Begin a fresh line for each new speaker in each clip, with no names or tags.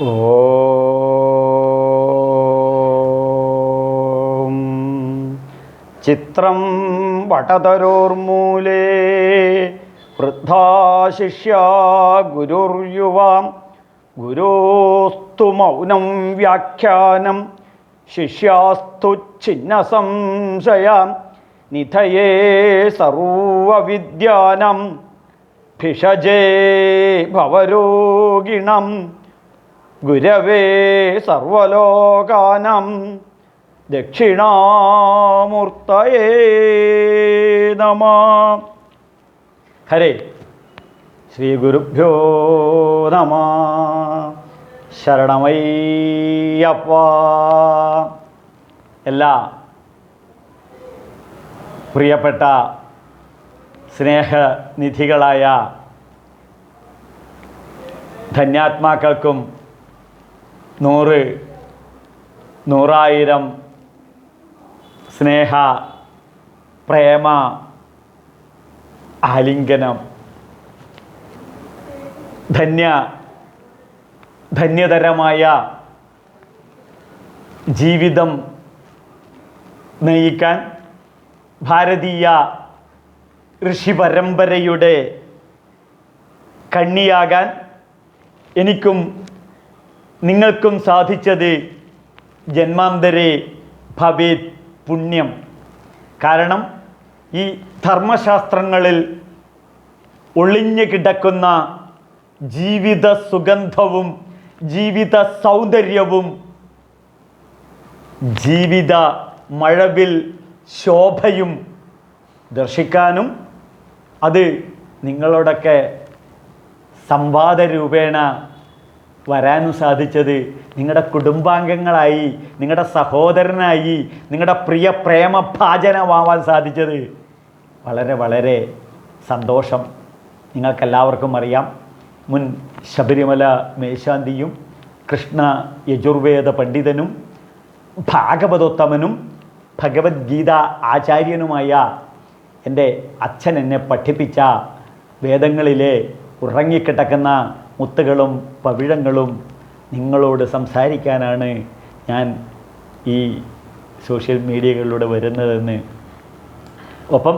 ഓം. ചിത്രം വടതരോർമൂലേ. വൃദ്ധാശിഷ്യ ഗുരുർയുവാം. ഗുരോസ്തു മൗനം വ്യാഖ്യാനം. ശിഷ്യാസ്തു ഛിന്ന സംശയാം നിധയേ സർവവിദ്യാനം. ഭിഷജേ ഭവരോഗിണം. ഗുരവേ സർവലോകാനം ദക്ഷിണാമൂർത്തയേ നമ. ഹരേ ശ്രീ ഗുരുഭ്യോ നമ. ശരണമയ്യപ്പ. എല്ലാ പ്രിയപ്പെട്ട സ്നേഹനിധികളായ ധന്യാത്മാക്കൾക്കും നൂറ് നൂറായിരം സ്നേഹ പ്രേമ ആലിംഗനം ധന്യ ധന്യതരമായ ജീവിതം നയിക്കാൻ ഭാരതീയ ഋഷി പരമ്പരയുടെ കണ്ണിയാകാൻ എനിക്കും നിങ്ങൾക്കും സാധിച്ചത് ജന്മാന്തരെ ഭവേത് പുണ്യം. കാരണം ഈ ധർമ്മശാസ്ത്രങ്ങളിൽ ഒളിഞ്ഞു കിടക്കുന്ന ജീവിത സുഗന്ധവും ജീവിത സൗന്ദര്യവും ജീവിത മഴവിൽ ശോഭയും ദർശിക്കാനും അത് നിങ്ങളോടൊക്കെ സംവാദ രൂപേണ വരാനും സാധിച്ചത് നിങ്ങളുടെ കുടുംബാംഗങ്ങളായി നിങ്ങളുടെ സഹോദരനായി നിങ്ങളുടെ പ്രിയ പ്രേമഭാജനമാവാൻ സാധിച്ചത് വളരെ വളരെ സന്തോഷം. നിങ്ങൾക്കെല്ലാവർക്കും അറിയാം. മുൻ ശബരിമല മേശാന്തിയും കൃഷ്ണ യജുർവേദ പണ്ഡിതനും ഭാഗവതോത്തമനും ഭഗവത്ഗീത ആചാര്യനുമായ എന്റെ അച്ഛൻ എന്നെ പഠിപ്പിച്ച വേദങ്ങളിലെ ഉറങ്ങിക്കിടക്കുന്ന മുത്തുകളും പവിഴങ്ങളും നിങ്ങളോട് സംസാരിക്കാനാണ് ഞാൻ ഈ സോഷ്യൽ മീഡിയകളിലൂടെ വരുന്നതെന്ന്. ഒപ്പം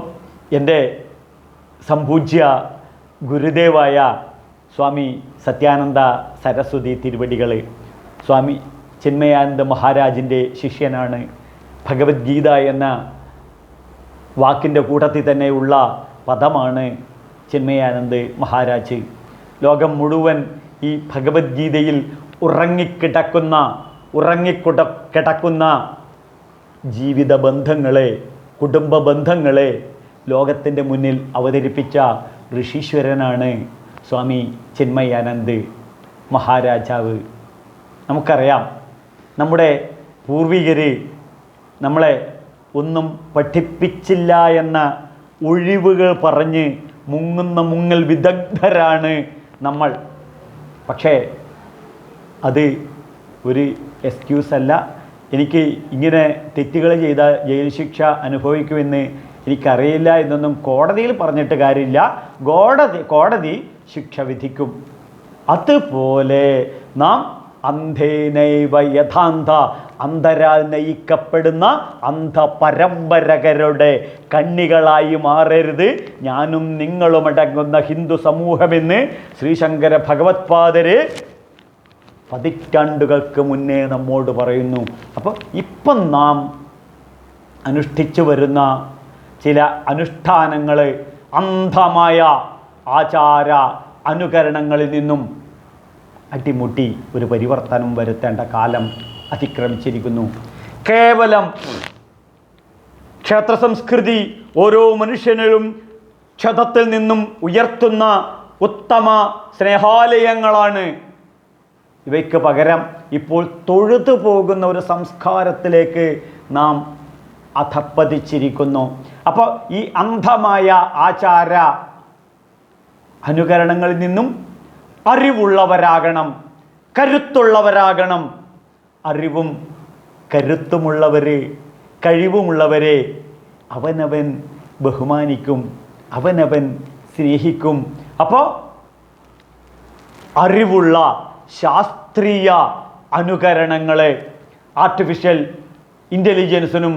എന്റെ സംപൂജ്യ ഗുരുദേവായ സ്വാമി സത്യാനന്ദ സരസ്വതി തിരുവടികൾ സ്വാമി ചിന്മയാനന്ദ മഹാരാജിന്റെ ശിഷ്യനാണ്. ഭഗവത്ഗീത എന്ന വാക്കിന്റെ കൂട്ടത്തിൽ തന്നെയുള്ള പദമാണ് ചിന്മയാനന്ദ് മഹാരാജ്. ലോകം മുഴുവൻ ഈ ഭഗവത്ഗീതയിൽ ഉറങ്ങിക്കിടക്കുന്ന ഉറങ്ങിക്കുട കിടക്കുന്ന ജീവിത ബന്ധങ്ങളെ കുടുംബ ബന്ധങ്ങളെ ലോകത്തിന്റെ മുന്നിൽ അവതരിപ്പിച്ച ഋഷീശ്വരനാണ് സ്വാമി ചിന്മയാനന്ദ് മഹാരാജാവ്. നമുക്കറിയാം നമ്മുടെ പൂർവികർ നമ്മളെ ഒന്നും പഠിപ്പിച്ചില്ല എന്ന ഒഴിവുകൾ പറഞ്ഞ് മുങ്ങുന്ന മുങ്ങൽ വിദഗ്ധരാണ് നമ്മൾ. പക്ഷേ അത് ഒരു എക്സ്ക്യൂസ് അല്ല. എനിക്ക് ഇങ്ങനെ തെറ്റുകൾ ചെയ്ത ജയിൽ ശിക്ഷ അനുഭവിക്കുമെന്ന് എനിക്കറിയില്ല എന്നൊന്നും കോടതിയിൽ പറഞ്ഞിട്ട് കാര്യമില്ല. കോടതി കോടതി ശിക്ഷ വിധിക്കും. അതുപോലെ നാം അന്ധേനൈവ യഥാന്ത അന്ധരാൽ നയിക്കപ്പെടുന്ന അന്ധ പരമ്പരകരുടെ കണ്ണികളായി മാറരുത്. ഞാനും നിങ്ങളും അടങ്ങുന്ന ഹിന്ദു സമൂഹമെന്ന് ശ്രീശങ്കര ഭഗവത്പാദര് പതിറ്റാണ്ടുകൾക്ക് മുന്നേ നമ്മോട് പറയുന്നു. അപ്പോൾ ഇപ്പം നാം അനുഷ്ഠിച്ചു വരുന്ന ചില അനുഷ്ഠാനങ്ങൾ അന്ധമായ ആചാര അനുകരണങ്ങളിൽ നിന്നും അട്ടിമുട്ടി ഒരു പരിവർത്തനം വരുത്തേണ്ട കാലം അതിക്രമിച്ചിരിക്കുന്നു. കേവലം ക്ഷേത്ര സംസ്കൃതി ഓരോ മനുഷ്യനിലും ക്ഷതത്തിൽ നിന്നും ഉയർത്തുന്ന ഉത്തമ സ്നേഹാലയങ്ങളാണ്. ഇവയ്ക്ക് പകരം ഇപ്പോൾ തൊഴുതു പോകുന്ന ഒരു സംസ്കാരത്തിലേക്ക് നാം അധപ്പതിച്ചിരിക്കുന്നു. അപ്പോൾ ഈ അന്ധമായ ആചാര അനുകരണങ്ങളിൽ നിന്നും അറിവുള്ളവരാകണം കരുത്തുള്ളവരാകണം. അറിവും കരുത്തുമുള്ളവരെ കഴിവുമുള്ളവരെ അവനവൻ ബഹുമാനിക്കും അവനവൻ സ്നേഹിക്കും. അപ്പോൾ അറിവുള്ള ശാസ്ത്രീയ അനുകരണങ്ങളെ ആർട്ടിഫിഷ്യൽ ഇന്റലിജൻസിനും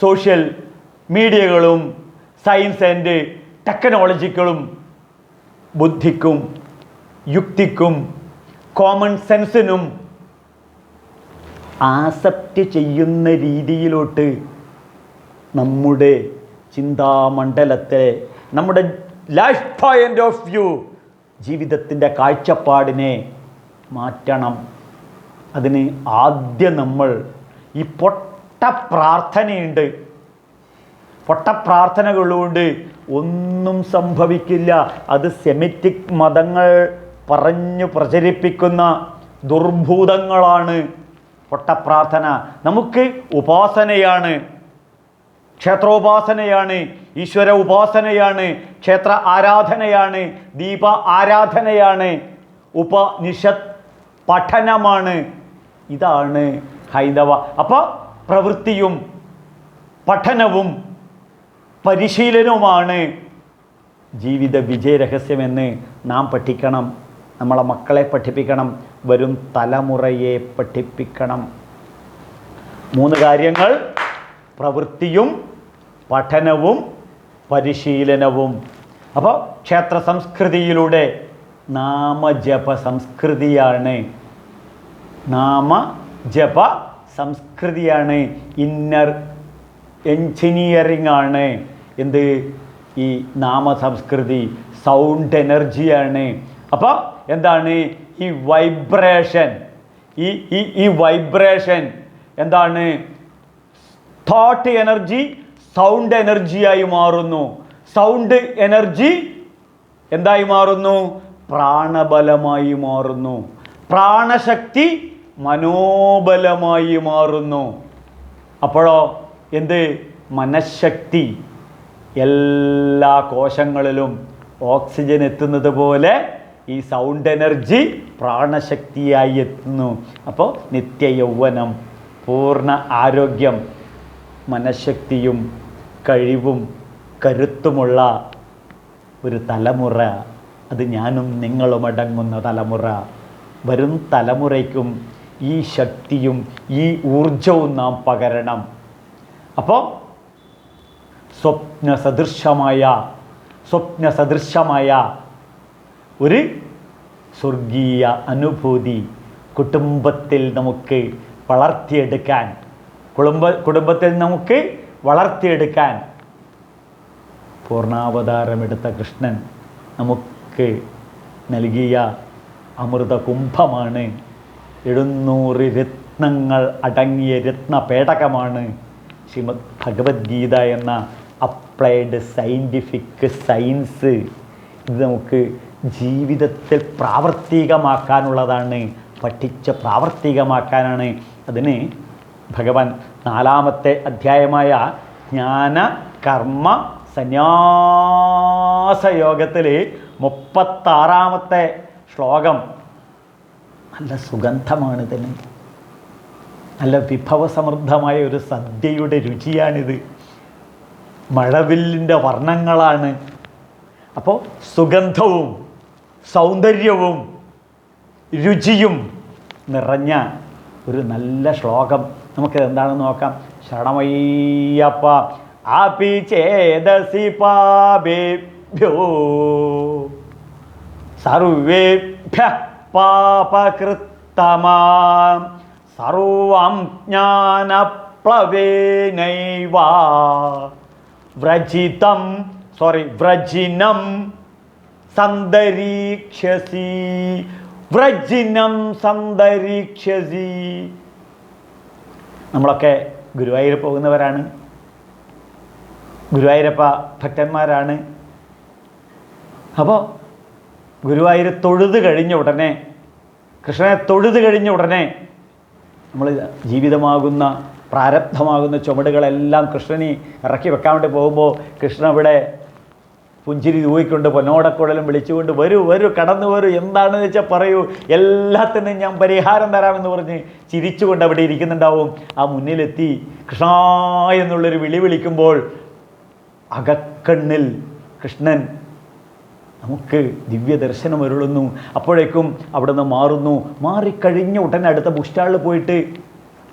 സോഷ്യൽ മീഡിയകളും സയൻസ് ആൻഡ് ടെക്നോളജികളും ബുദ്ധിക്കും. യുക്തിക്കും കോമൺ സെൻസിനും ആസപ്റ്റ് ചെയ്യുന്ന രീതിയിലോട്ട് നമ്മുടെ ചിന്താമണ്ഡലത്തെ നമ്മുടെ ലൈഫ് പോയിന്റ് ഓഫ് വ്യൂ ജീവിതത്തിന്റെ കാഴ്ചപ്പാടിനെ മാറ്റണം. അതിന് ആദ്യം നമ്മൾ ഈ പൊട്ട പ്രാർത്ഥനയുണ്ട് പൊട്ട പ്രാർത്ഥനകളുകൊണ്ട് ഒന്നും സംഭവിക്കില്ല. അത് സെമിറ്റിക് മതങ്ങൾ പറഞ്ഞു പ്രചരിപ്പിക്കുന്ന ദുർഭൂതങ്ങളാണ് പൊട്ടപ്രാർത്ഥന. നമുക്ക് ഉപാസനയാണ് ക്ഷേത്രോപാസനയാണ് ഈശ്വര ഉപാസനയാണ് ക്ഷേത്ര ആരാധനയാണ് ദീപ ആരാധനയാണ് ഉപനിഷത് പഠനമാണ്. ഇതാണ് ഹൈന്ദവ. അപ്പോൾ പ്രവൃത്തിയും പഠനവും പരിശീലനവുമാണ് ജീവിത വിജയരഹസ്യമെന്ന് നാം പഠിക്കണം. നമ്മളെ മക്കളെ പഠിപ്പിക്കണം വരും തലമുറയെ പഠിപ്പിക്കണം. മൂന്ന് കാര്യങ്ങൾ പ്രവൃത്തിയും പഠനവും പരിശീലനവും. അപ്പോൾ ക്ഷേത്ര സംസ്കൃതിയിലൂടെ നാമജപ സംസ്കൃതിയാണ്. നാമജപ സംസ്കൃതിയാണ്. ഇന്നർ എൻജിനീയറിംഗ് ആണ്. എന്ത്? ഈ നാമ സംസ്കൃതി സൗണ്ട് എനർജിയാണ് അപ്പോൾ എന്താണ് ഈ വൈബ്രേഷൻ ഈ ഈ ഈ വൈബ്രേഷൻ എന്താണ്? തോട്ട് എനർജി സൗണ്ട് എനർജിയായി മാറുന്നു. സൗണ്ട് എനർജി എന്തായി മാറുന്നു? പ്രാണബലമായി മാറുന്നു. പ്രാണശക്തി മനോബലമായി മാറുന്നു. അപ്പോഴോ എന്ത്? മനഃശക്തി. എല്ലാ കോശങ്ങളിലും ഓക്സിജൻ എത്തുന്നത് പോലെ ഈ സൗണ്ട് എനർജി പ്രാണശക്തിയായി എത്തുന്നു. അപ്പോൾ നിത്യ യൗവനം പൂർണ ആരോഗ്യം മനഃശക്തിയും കഴിവും കരുത്തുമുള്ള ഒരു തലമുറ. അത് ഞാനും നിങ്ങളും അടങ്ങുന്ന തലമുറ. വരും തലമുറയ്ക്കും ഈ ശക്തിയും ഈ ഊർജവും നാം പകരണം. അപ്പോൾ സ്വപ്ന സദൃശമായ സ്വപ്ന സദൃശമായ ഒരു സ്വർഗീയ അനുഭൂതി കുടുംബത്തിൽ നമുക്ക് വളർത്തിയെടുക്കാൻ കുടുംബ കുടുംബത്തിൽ നമുക്ക് വളർത്തിയെടുക്കാൻ പൂർണാവതാരമെടുത്ത കൃഷ്ണൻ നമുക്ക് നൽകിയ അമൃത കുംഭമാണ് എഴുന്നൂറ് രത്നങ്ങൾ അടങ്ങിയ രത്നപേടകമാണ്. ശ്രീമദ് ഭഗവത്ഗീത എന്ന അപ്ലൈഡ് സയന്റിഫിക് സയൻസ് ഇത് നമുക്ക് ജീവിതത്തിൽ പ്രാവർത്തികമാക്കാനുള്ളതാണ് പഠിച്ച് പ്രാവർത്തികമാക്കാനാണ്. അതിന് ഭഗവാൻ നാലാമത്തെ അധ്യായമായ ജ്ഞാന കർമ്മ സന്യാസ യോഗത്തിൽ മുപ്പത്താറാമത്തെ ശ്ലോകം. നല്ല സുഗന്ധമാണ് ഇതിന്. നല്ല വിഭവസമൃദ്ധമായ ഒരു സദ്യയുടെ രുചിയാണിത്. മഴവില്ലിന്റെ വർണങ്ങളാണ്. അപ്പോൾ സുഗന്ധവും സൗന്ദര്യവും രുചിയും നിറഞ്ഞ ഒരു നല്ല ശ്ലോകം. നമുക്ക് എന്താണെന്ന് നോക്കാം. ശരണമയ്യപ്പ ആപി ചേതസി പാപേഭ്യോ. സർവേഭ്യ പാപകൃത്തമാം. സർവം ജ്ഞാനപ്ലവേനൈവ. വ്രജിതം സോറി വ്രജിനം സന്തരീക്ഷസി. വ്രജിനം സന്തരീക്ഷസി. നമ്മളൊക്കെ ഗുരുവായൂർ പോകുന്നവരാണ്. ഗുരുവായൂരപ്പ ഭക്തന്മാരാണ്. അപ്പോൾ ഗുരുവായൂർ തൊഴുത് കഴിഞ്ഞ ഉടനെ കൃഷ്ണനെ തൊഴുത് കഴിഞ്ഞ ഉടനെ നമ്മൾ ജീവിതമാകുന്ന പ്രാരബ്ധമാകുന്ന ചുമടുകളെല്ലാം കൃഷ്ണനെ ഇറക്കി വെക്കാൻ വേണ്ടി പോകുമ്പോൾ കൃഷ്ണൻ ഇവിടെ പുഞ്ചിരി തൂയിക്കൊണ്ട് പൊന്നോടക്കുഴലും വിളിച്ചുകൊണ്ട് വരൂ വരൂ കടന്നു വരൂ എന്താണെന്ന് വെച്ചാൽ പറയൂ. എല്ലാത്തിനും ഞാൻ പരിഹാരം തരാമെന്ന് പറഞ്ഞ് ചിരിച്ചുകൊണ്ട് അവിടെ ഇരിക്കുന്നുണ്ടാവും. ആ മുന്നിലെത്തി കൃഷ്ണ എന്നുള്ളൊരു വിളി വിളിക്കുമ്പോൾ അകക്കണ്ണിൽ കൃഷ്ണൻ നമുക്ക് ദിവ്യ ദർശനം അരുളുന്നു. അപ്പോഴേക്കും അവിടെ നിന്ന് മാറുന്നു. മാറിക്കഴിഞ്ഞ ഉടനെ അടുത്ത ബുസ്റ്റാളിൽ പോയിട്ട്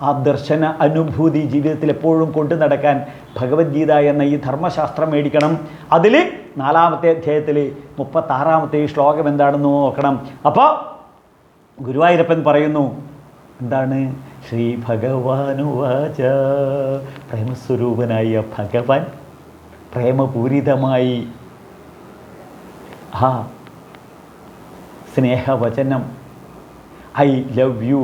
ആ ദർശന അനുഭൂതി ജീവിതത്തിൽ എപ്പോഴും കൊണ്ടു നടക്കാൻ ഭഗവത്ഗീത എന്ന ഈ ധർമ്മശാസ്ത്രം മേടിക്കണം. അതിൽ നാലാമത്തെ അധ്യായത്തിൽ മുപ്പത്താറാമത്തെ ഈ ശ്ലോകം എന്താണെന്ന് നോക്കണം. അപ്പോൾ ഗുരുവായൂരപ്പൻ പറയുന്നു എന്താണ്? ശ്രീ ഭഗവാനുവാച പ്രേമസ്വരൂപനായ ഭഗവാൻ പ്രേമപൂരിതമായി ആ സ്നേഹവചനം ഐ ലവ് യു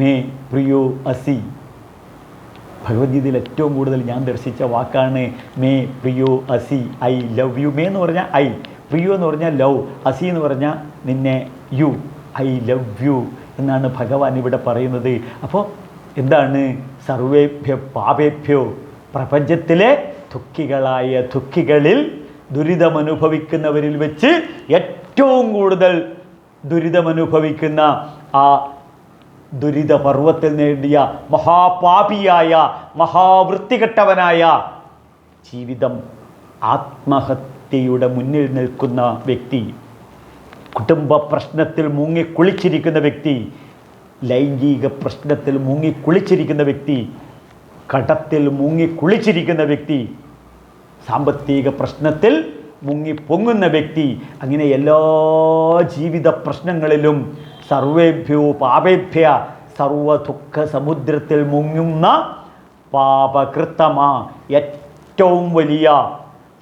മേ പ്രിയോ അസി ഭഗവത്ഗീതയിൽ ഏറ്റവും കൂടുതൽ ഞാൻ ദർശിച്ച വാക്കാണ് മേ പ്രിയോ അസി ഐ ലവ് യു. മേ എന്ന് പറഞ്ഞാൽ ഐ പ്രിയോ എന്ന് പറഞ്ഞാൽ ലവ് അസി എന്ന് പറഞ്ഞാൽ നിന്നെ യു ഐ ലവ് യു എന്നാണ് ഭഗവാൻ ഇവിടെ പറയുന്നത്. അപ്പോൾ എന്താണ്? സർവേഭ്യോ പാപേഭ്യോ പ്രപഞ്ചത്തിലെ ദുഃഖികളായ ദുഃഖികളിൽ ദുരിതമനുഭവിക്കുന്നവരിൽ വെച്ച് ഏറ്റവും കൂടുതൽ ദുരിതമനുഭവിക്കുന്ന ആ ദുരിതപർവത്തിൽ നേടിയ മഹാപാപിയായ മഹാവൃത്തികെട്ടവനായ ജീവിതം ആത്മഹത്യയുടെ മുന്നിൽ നിൽക്കുന്ന വ്യക്തി കുടുംബ പ്രശ്നത്തിൽ മുങ്ങിക്കുളിച്ചിരിക്കുന്ന വ്യക്തി ലൈംഗിക പ്രശ്നത്തിൽ മുങ്ങിക്കുളിച്ചിരിക്കുന്ന വ്യക്തി കടത്തിൽ മുങ്ങിക്കുളിച്ചിരിക്കുന്ന വ്യക്തി സാമ്പത്തിക പ്രശ്നത്തിൽ മുങ്ങി പൊങ്ങുന്ന വ്യക്തി അങ്ങനെ എല്ലാ ജീവിത പ്രശ്നങ്ങളിലും സർവേഭ്യോ പാപേഭ്യ സർവദുഃഖ സമുദ്രത്തിൽ മുങ്ങുന്ന പാപകൃത്തമാ ഏറ്റവും വലിയ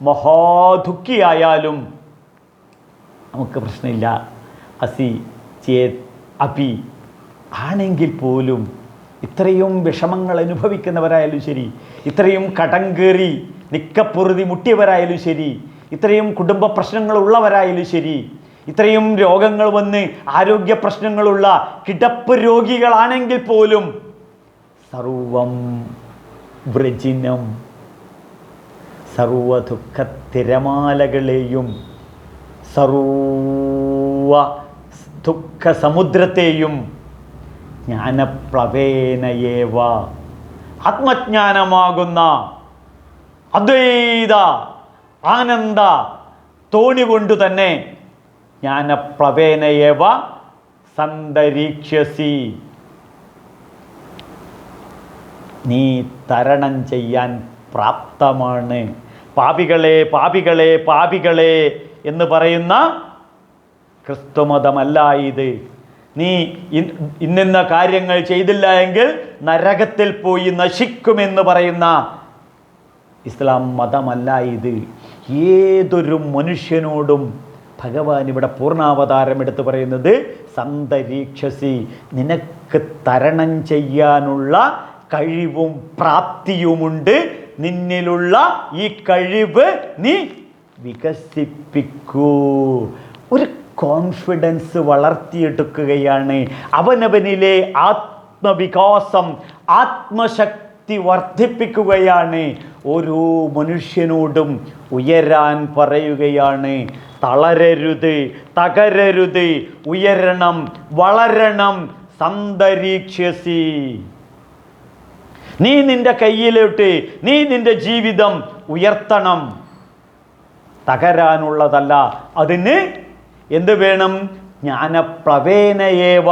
മഹാദുഃഖിയായാലും നമുക്ക് പ്രശ്നമില്ല. അസി ചേ അപി. ആണെങ്കിൽ പോലും ഇത്രയും വിഷമങ്ങൾ അനുഭവിക്കുന്നവരായാലും ശരി ഇത്രയും കടം കയറി നിക്കപ്പൊറുതി മുട്ടിയവരായാലും ശരി ഇത്രയും കുടുംബ പ്രശ്നങ്ങളുള്ളവരായാലും ശരി ഇത്രയും രോഗങ്ങൾ വന്ന് ആരോഗ്യ പ്രശ്നങ്ങളുള്ള കിടപ്പ് രോഗികളാണെങ്കിൽ പോലും സർവം വ്രജിനം സർവദുഃഖ തിരമാലകളെയും സർവ ദുഃഖ സമുദ്രത്തെയും ജ്ഞാനപ്ലവേനയേവ ആത്മജ്ഞാനമാകുന്ന അദ്വൈത ആനന്ദ തോണി കൊണ്ട് തന്നെ ജ്ഞാനപ്ലവേനയേവ സന്തരീക്ഷ്യസി. നീ തരണം ചെയ്യാൻ പ്രാപ്തമാണ്. പാപികളെ പാപികളെ പാപികളെ എന്ന് പറയുന്ന ക്രിസ്തുമതമല്ല ഇത്. നീ ഇന്നിന്ന കാര്യങ്ങൾ ചെയ്തില്ല എങ്കിൽ നരകത്തിൽ പോയി നശിക്കുമെന്ന് പറയുന്ന ഇസ്ലാം മതമല്ല ഇത്. ഏതൊരു മനുഷ്യനോടും ഭഗവാൻ ഇവിടെ പൂർണാവതാരം എടുത്ത് പറയുന്നത് സന്തരീക്ഷസി നിനക്ക് തരണം ചെയ്യാനുള്ള കഴിവും പ്രാപ്തിയുമുണ്ട്. നിന്നിലുള്ള ഈ കഴിവ് നീ വികസിപ്പിക്കൂ. ഒരു കോൺഫിഡൻസ് വളർത്തിയെടുക്കുകയാണ്. അവനവനിലെ ആത്മവികാസം ആത്മശക്തി വർദ്ധിപ്പിക്കുകയാണ്. ഓരോ മനുഷ്യനോടും ഉയരാൻ പറയുകയാണ്. തളരരുത് തകരരുത് ഉയരണം വളരണം സന്തരീക്ഷസി നീ നിന്റെ കയ്യിലോട്ട് നീ നിന്റെ ജീവിതം ഉയർത്തണം. തകരാനുള്ളതല്ല അതിന് എന്ത് വേണം? ജ്ഞാനപ്ലവേനയേവ.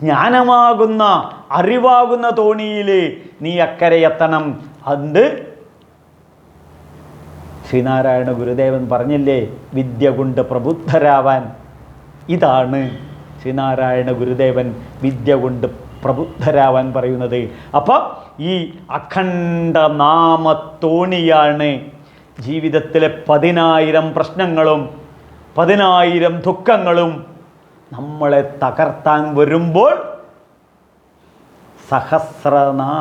ജ്ഞാനമാകുന്ന അറിവാകുന്ന തോണിയിൽ നീ അക്കരെ എത്തണം. അത് ശ്രീനാരായണ ഗുരുദേവൻ പറഞ്ഞില്ലേ വിദ്യ കൊണ്ട് പ്രബുദ്ധരാവാൻ. ഇതാണ് ശ്രീനാരായണ ഗുരുദേവൻ വിദ്യ കൊണ്ട് പ്രബുദ്ധരാവാൻ പറയുന്നത്. അപ്പോൾ ഈ അഖണ്ഡ നാമത്തോണിയാണ് ജീവിതത്തിലെ പതിനായിരം പ്രശ്നങ്ങളും പതിനായിരം ദുഃഖങ്ങളും നമ്മളെ തകർത്താൻ വരുമ്പോൾ സഹസ്രനാമത്തോണിയും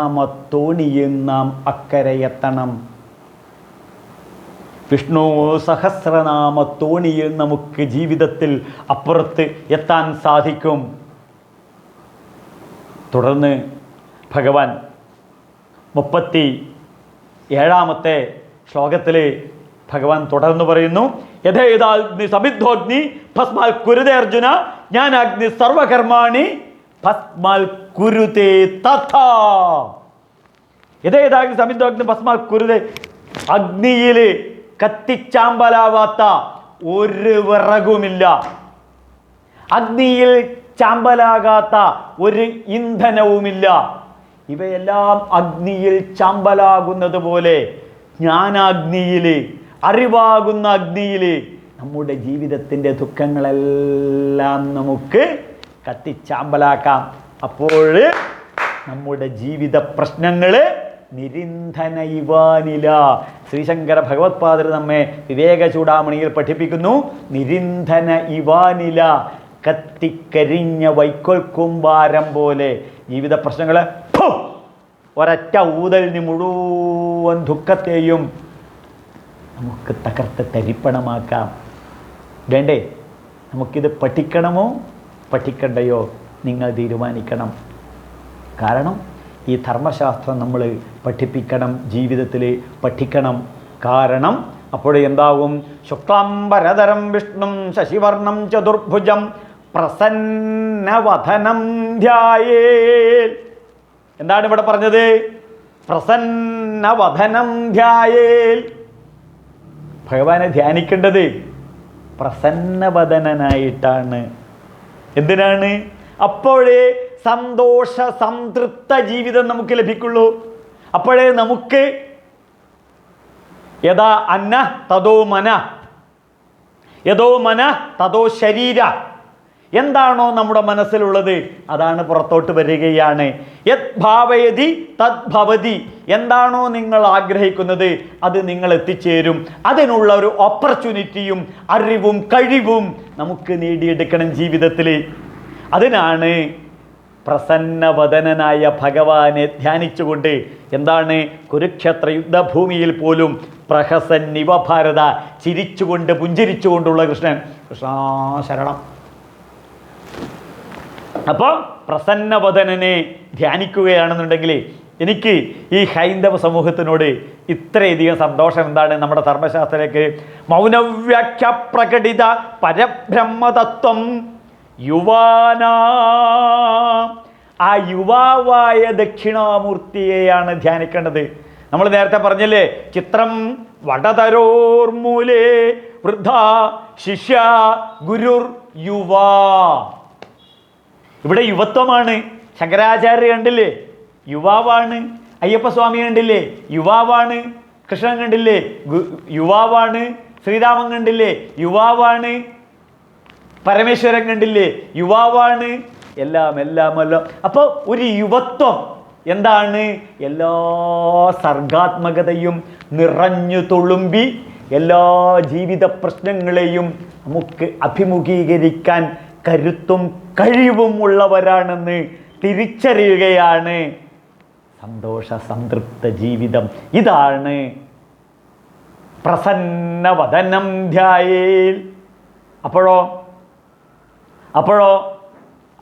നാം അക്കരെ എത്തണം. വിഷ്ണു സഹസ്രനാമ തോണിയിൽ നമുക്ക് ജീവിതത്തിൽ അപ്പുറത്ത് എത്താൻ സാധിക്കും. തുടർന്ന് ഭഗവാൻ മുപ്പത്തി ഏഴാമത്തെ ശ്ലോകത്തിൽ ഭഗവാൻ തുടർന്ന് പറയുന്നു യഥേതാഗ്നി സമിദ്ധോഗ്നി ഭസ്മാൽ കുരുതേ അർജുന ഞാൻ അഗ്നി സർവകർമാണി ഭസ്മാൽ കുരുതേ തഥാ. യഥേതാഗ്നി സമിദ്ധോഗ്നി ഭസ്മാൽ കുരുതേ അഗ്നിയിൽ കത്തിച്ചാമ്പലാവാത്ത ഒരു വിറകുമില്ല. അഗ്നിയിൽ ചാമ്പലാകാത്ത ഒരു ഇന്ധനവുമില്ല. ഇവയെല്ലാം അഗ്നിയിൽ ചാമ്പലാകുന്നത് പോലെ ജ്ഞാനാഗ്നിയിൽ അറിവാകുന്ന അഗ്നിയിൽ നമ്മുടെ ജീവിതത്തിന്റെ ദുഃഖങ്ങളെല്ലാം നമുക്ക് കത്തിച്ചാമ്പലാക്കാം. അപ്പോൾ നമ്മുടെ ജീവിത പ്രശ്നങ്ങൾ നിരിന്ധന ഇവാനില ശ്രീശങ്കര ഭഗവത്പാദർ നമ്മെ വിവേക ചൂടാമണിയിൽ പഠിപ്പിക്കുന്നു. നിരിന്ധന ഇവാനില കത്തിക്കരിഞ്ഞ വൈക്കോൽ കുമ്പാരം പോലെ. ജീവിത പ്രശ്നങ്ങൾ ഒരൊറ്റ ഊതലിന് മുഴുവൻ ദുഃഖത്തെയും നമുക്ക് തകർത്ത് തരിപ്പണമാക്കാം. വേണ്ടേ നമുക്കിത് പഠിക്കണമോ? പഠിക്കണ്ടയോ? നിങ്ങൾ തീരുമാനിക്കണം. കാരണം ഈ ധർമ്മശാസ്ത്രം നമ്മൾ പഠിപ്പിക്കണം ജീവിതത്തിൽ പഠിക്കണം. കാരണം അപ്പോൾ എന്താവും? ശുക്ലാംബരധരം വിഷ്ണു ശശിവർണം ചതുർഭുജം പ്രസന്നവധനം ധ്യായേ. എന്താണ് ഇവിടെ പറഞ്ഞത്? പ്രസന്നവധനം ധ്യായേൽ ഭഗവാനെ ധ്യാനിക്കേണ്ടത് പ്രസന്നവദനായിട്ടാണ് എന്തിനാണ്? അപ്പോഴേ സന്തോഷ സംതൃപ്ത ജീവിതം നമുക്ക് ലഭിക്കുള്ളൂ. അപ്പോഴേ നമുക്ക് യഥാ അന്ന തതോ മന. യഥോ മന തതോ ശരീര. എന്താണോ നമ്മുടെ മനസ്സിലുള്ളത്? അതാണ് പുറത്തോട്ട് വരികയാണ്. യത് ഭാവയതി തത് ഭവതി. എന്താണോ നിങ്ങൾ ആഗ്രഹിക്കുന്നത്? അത് നിങ്ങൾ എത്തിച്ചേരും. അതിനുള്ള ഒരു ഓപ്പർച്യൂണിറ്റിയും അറിവും കഴിവും നമുക്ക് നേടിയെടുക്കണം ജീവിതത്തിൽ അതിനാണ് പ്രസന്നവദനായ ഭഗവാനെ ധ്യാനിച്ചുകൊണ്ട് എന്താണ് കുരുക്ഷേത്ര യുദ്ധഭൂമിയിൽ പോലും പ്രഹസൻ നിവഭാരത ചിരിച്ചുകൊണ്ട് പുഞ്ചിരിച്ചുകൊണ്ടുള്ള കൃഷ്ണൻ. കൃഷ്ണാശരണം അപ്പോൾ പ്രസന്നവദനനെ ധ്യാനിക്കുകയാണെന്നുണ്ടെങ്കിൽ എനിക്ക് ഈ ഹൈന്ദവ സമൂഹത്തിനോട് ഇത്രയധികം സന്തോഷം എന്താണ് നമ്മുടെ ധർമ്മശാസ്ത്രത്തിലേക്ക്? മൗനവ്യാഖ്യ പ്രകടിത പരബ്രഹ്മതത്വം യുവാനാ. ആ യുവാവായ ദക്ഷിണാമൂർത്തിയെയാണ് ധ്യാനിക്കേണ്ടത്. നമ്മൾ നേരത്തെ പറഞ്ഞല്ലേ ചിത്രം വടതരോർമൂലേ വൃദ്ധ ശിഷ്യ ഗുരുർ യുവാ. ഇവിടെ യുവത്വമാണ്. ശങ്കരാചാര്യ കണ്ടില്ലേ യുവാവാണ്. അയ്യപ്പസ്വാമി കണ്ടില്ലേ യുവാവാണ്. കൃഷ്ണൻ കണ്ടില്ലേ യുവാവാണ്. ശ്രീരാമൻ കണ്ടില്ലേ യുവാവാണ്. പരമേശ്വരൻ കണ്ടില്ലേ? യുവാവാണ്. എല്ലാം എല്ലാം എല്ലാം. അപ്പോൾ ഒരു യുവത്വം എന്താണ്? എല്ലാ സർഗാത്മകതയും നിറഞ്ഞു തുളുമ്പി എല്ലാ ജീവിത പ്രശ്നങ്ങളെയും നമുക്ക് അഭിമുഖീകരിക്കാൻ കരുത്തും കഴിവും ഉള്ളവരാണെന്ന് തിരിച്ചറിയുകയാണ്. സന്തോഷ സംതൃപ്ത ജീവിതം ഇതാണ്. പ്രസന്നവദനം ധ്യായേൽ. അപ്പോഴോ അപ്പോഴോ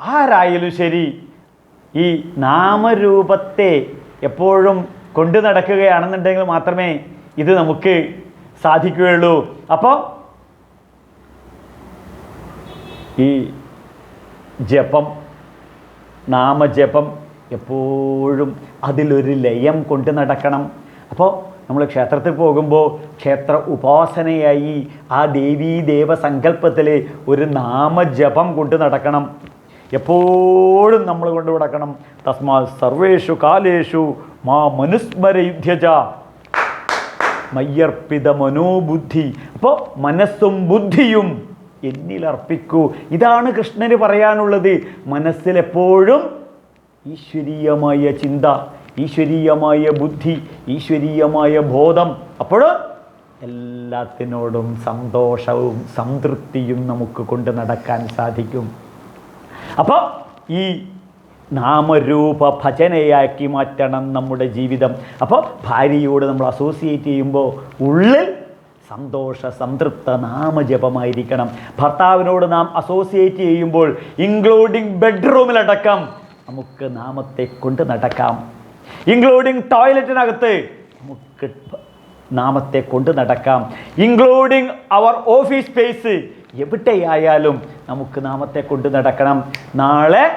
ആരായാലും ശരി ഈ നാമരൂപത്തെ എപ്പോഴും കൊണ്ടു നടക്കുകയാണെന്നുണ്ടെങ്കിൽ മാത്രമേ ഇത് നമുക്ക് സാധിക്കുകയുള്ളൂ. അപ്പോൾ ഈ ജപം നാമജപം എപ്പോഴും അതിലൊരു ലയം കൊണ്ടു നടക്കണം. അപ്പോൾ നമ്മൾ ക്ഷേത്രത്തിൽ പോകുമ്പോൾ ക്ഷേത്ര ഉപാസനയായി ആ ദേവീ ദേവസങ്കല്പത്തിൽ ഒരു നാമജപം കൊണ്ട് നടക്കണം. എപ്പോഴും നമ്മൾ കൊണ്ട് നടക്കണം. തസ്മാ സർവേഷു കാലേഷു മാ മനുസ്മരയുധ്യജ മയ്യർപ്പിത മനോബുദ്ധി അപ്പോൾ മനസ്സും ബുദ്ധിയും എന്നിലർപ്പിക്കൂ. ഇതാണ് കൃഷ്ണന് പറയാനുള്ളത്. മനസ്സിലെപ്പോഴും ഈശ്വരീയമായ ചിന്ത. ഈശ്വരീയമായ ബുദ്ധി ഈശ്വരീയമായ ബോധം. അപ്പോൾ എല്ലാത്തിനോടും സന്തോഷവും സംതൃപ്തിയും നമുക്ക് കൊണ്ട് നടക്കാൻ സാധിക്കും. അപ്പോൾ ഈ നാമരൂപ ഭജനയാക്കി മാറ്റണം നമ്മുടെ ജീവിതം. അപ്പോൾ ഭാര്യയോട് നമ്മൾ അസോസിയേറ്റ് ചെയ്യുമ്പോൾ ഉള്ളിൽ സന്തോഷ സംതൃപ്ത നാമജപമായിരിക്കണം. ഭർത്താവിനോട് നാം അസോസിയേറ്റ് ചെയ്യുമ്പോൾ ഇൻക്ലൂഡിങ് ബെഡ്റൂമിലടക്കം നമുക്ക് നാമത്തെ കൊണ്ട് നടക്കാം. ഇൻക്ലൂഡിങ് ടോയ്ലറ്റിനകത്ത് നമുക്ക് നാമത്തെ കൊണ്ട് നടക്കാം. ഇൻക്ലൂഡിങ് അവർ ഓഫീസ് സ്പേസ് എവിടെയായാലും നമുക്ക് നാമത്തെ കൊണ്ട് നടക്കണം. നാളെ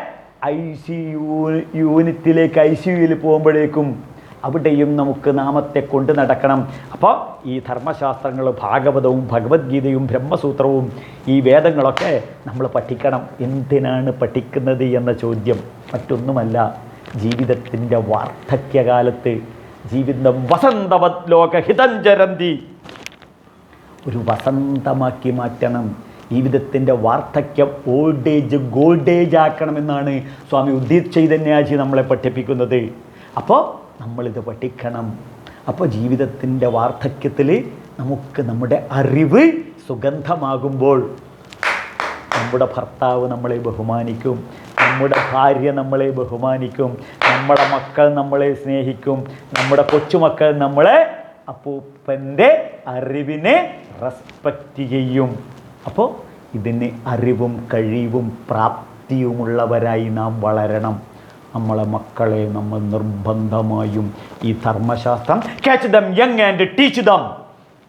ഐ സി യു യൂണിറ്റിലേക്ക് ഐ സി യുയിൽ പോകുമ്പോഴേക്കും അവിടെയും നമുക്ക് നാമത്തെ കൊണ്ട് നടക്കണം. അപ്പോൾ ഈ ധർമ്മശാസ്ത്രങ്ങൾ ഭാഗവതവും ഭഗവത്ഗീതയും ബ്രഹ്മസൂത്രവും ഈ വേദങ്ങളൊക്കെ നമ്മൾ പഠിക്കണം. എന്തിനാണ് പഠിക്കുന്നത് എന്ന ചോദ്യം മറ്റൊന്നുമല്ല. ജീവിതത്തിന്റെ വാർദ്ധക്യകാലത്ത് ജീവിതം വസന്തവത് ലോകഹിതം ചരന്തി ഒരു വസന്തമാക്കി മാറ്റണം. ജീവിതത്തിന്റെ വാർദ്ധക്യം ഓൾഡ് ഏജ് ഗോൾഡ് ഏജ് ആക്കണമെന്നാണ് സ്വാമി ഉദ്ദീത് ചൈതന്യാജി നമ്മളെ പഠിപ്പിക്കുന്നത്. അപ്പോൾ നമ്മളിത് പഠിക്കണം. അപ്പോൾ ജീവിതത്തിന്റെ വാർദ്ധക്യത്തിൽ നമുക്ക് നമ്മുടെ അറിവ് സുഗന്ധമാകുമ്പോൾ നമ്മുടെ ഭർത്താവ് നമ്മളെ ബഹുമാനിക്കും. നമ്മുടെ ഭാര്യ നമ്മളെ ബഹുമാനിക്കും നമ്മുടെ മക്കൾ നമ്മളെ സ്നേഹിക്കും നമ്മുടെ കൊച്ചുമക്കൾ നമ്മളെ അപ്പൂപ്പന്റെ അറിവിനെ റെസ്പെക്റ്റ് ചെയ്യും. അപ്പോൾ ഇതിന് അറിവും കഴിവും പ്രാപ്തിയുമുള്ളവരായി നാം വളരണം. നമ്മളെ മക്കളെ നമ്മൾ നിർബന്ധമായും ഈ ധർമ്മശാസ്ത്രം catch them young and teach them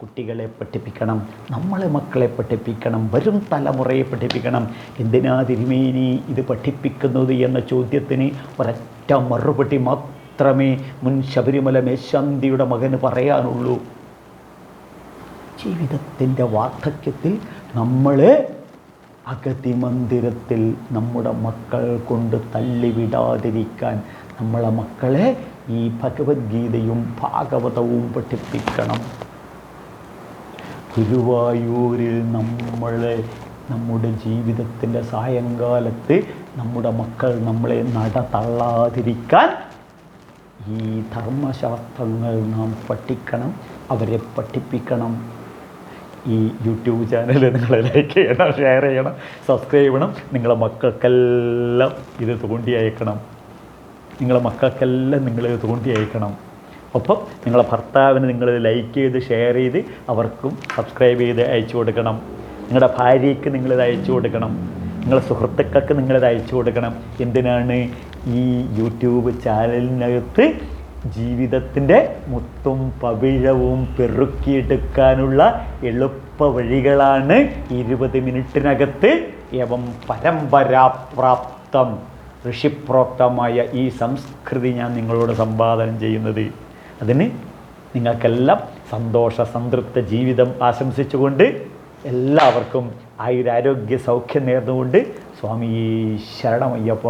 കുട്ടികളെ പഠിപ്പിക്കണം നമ്മളെ മക്കളെ പഠിപ്പിക്കണം വരും തലമുറയെ പഠിപ്പിക്കണം. എന്തിനാ തിരുമേനി ഇത് പഠിപ്പിക്കുന്നത് എന്ന ചോദ്യത്തിന് ഒരൊറ്റ മറുപടി മാത്രമേ മുൻ ശബരിമല മേശാന്തിയുടെ മകന് പറയാനുള്ളൂ. ജീവിതത്തിന്റെ വാർദ്ധക്യത്തിൽ നമ്മൾ അഗതി മന്ദിരത്തിൽ നമ്മുടെ മക്കൾ കൊണ്ട് തള്ളിവിടാതിരിക്കാൻ നമ്മളെ മക്കളെ ഈ ഭഗവത്ഗീതയും ഭാഗവതവും പഠിപ്പിക്കണം. ഗുരുവായൂരിൽ നമ്മളെ നമ്മുടെ ജീവിതത്തിന്റെ സായങ്കാലത്ത് നമ്മുടെ മക്കൾ നമ്മളെ നട തള്ളാതിരിക്കാൻ ഈ ധർമ്മശാസ്ത്രങ്ങൾ നാം പഠിക്കണം അവരെ പഠിപ്പിക്കണം. ഈ യൂട്യൂബ് ചാനൽ നിങ്ങൾ ലൈക്ക് ചെയ്യണം ഷെയർ ചെയ്യണം സബ്സ്ക്രൈബ് ചെയ്യണം. നിങ്ങളെ മക്കൾക്കെല്ലാം ഇത് തോണ്ടി അയക്കണം. നിങ്ങളെ മക്കൾക്കെല്ലാം നിങ്ങളിത് തോണ്ടി അയക്കണം. ഒപ്പം നിങ്ങളെ ഭർത്താവിന് നിങ്ങൾ ലൈക്ക് ചെയ്ത് ഷെയർ ചെയ്ത് അവർക്കും സബ്സ്ക്രൈബ് ചെയ്ത് അയച്ചു കൊടുക്കണം. നിങ്ങളുടെ ഭാര്യയ്ക്ക് നിങ്ങളിത് അയച്ചു കൊടുക്കണം. നിങ്ങളുടെ സുഹൃത്തുക്കൾക്ക് നിങ്ങളിത് അയച്ചു കൊടുക്കണം. എന്തിനാണ് ഈ യൂട്യൂബ് ചാനലിനകത്ത് ജീവിതത്തിന്റെ മുത്തും പവിഴവും പെറുക്കിയെടുക്കാനുള്ള എളുപ്പ വഴികളാണ് ഇരുപത് മിനിറ്റിനകത്ത് ഏവം പരമ്പരാപ്രാപ്തം ഋഷിപ്രോക്തമായ ഈ സംസ്കൃതി ഞാൻ നിങ്ങളോട് സംവാദനം ചെയ്യുന്നത്. അതിന് നിങ്ങൾക്കെല്ലാം സന്തോഷ സംതൃപ്ത ജീവിതം ആശംസിച്ചുകൊണ്ട് എല്ലാവർക്കും ആയുരാരോഗ്യ സൗഖ്യം നേർന്നുകൊണ്ട് സ്വാമി ശരണമയ്യപ്പ